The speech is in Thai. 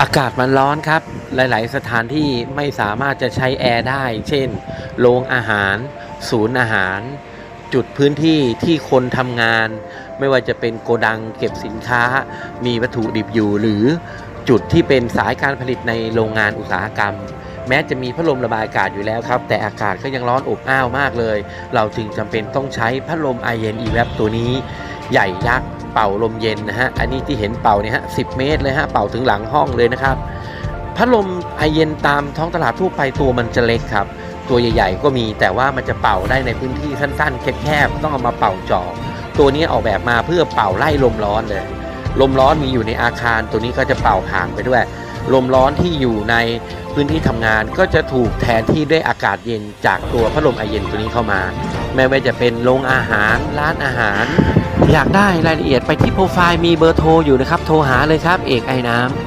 อากาศมันร้อนครับ หลาย ๆ สถานที่ไม่สามารถจะใช้แอร์ได้ เช่น โรงอาหาร ศูนย์อาหาร จุดพื้นที่ที่คนทำงาน ไม่ว่าจะเป็นโกดังเก็บสินค้า มีวัตถุดิบอยู่ หรือจุดที่เป็นสายการผลิตในโรงงานอุตสาหกรรม แม้จะมีพัดลมระบายอากาศอยู่แล้วครับ แต่อากาศก็ยังร้อนอบอ้าวมากเลย เราจึงจำเป็นต้องใช้พัดลมไอเย็นอีแวบตัวนี้ ใหญ่ยักษ์เป่าลมเย็นนะฮะ อันนี้ที่เห็นเป่าเนี่ยฮะสิเมตรเลยฮะ เป่าถึงหลังห้องเลยนะครับ พัดลมไอเย็นตามท้องตลาดทั่วไปตัวมันจะเล็กครับ ตัวใหญ่ๆก็มีแต่ว่ามันจะเป่าได้ในพื้นที่สั้นๆแคบๆต้องเอามาเป่าจ่อตัวนี้ออกแบบมาเพื่อเป่าไล่ลมร้อนเลย ลมร้อนมีอยู่ในอาคารตัวนี้ก็จะเป่าผ่านไปด้วย ลมร้อนที่อยู่ในพื้นที่ทำงาน ก็จะถูกแทนที่ด้วยอากาศเย็นจากตัวพัดลมไอเย็นตัวนี้เข้ามา ไม่ว่าจะเป็นโรงอาหารร้านอาหาร อยากได้รายละเอียดไปที่โปรไฟล์มีเบอร์โทรอยู่นะครับ โทรหาเลยครับ เอกไอ้น้ำ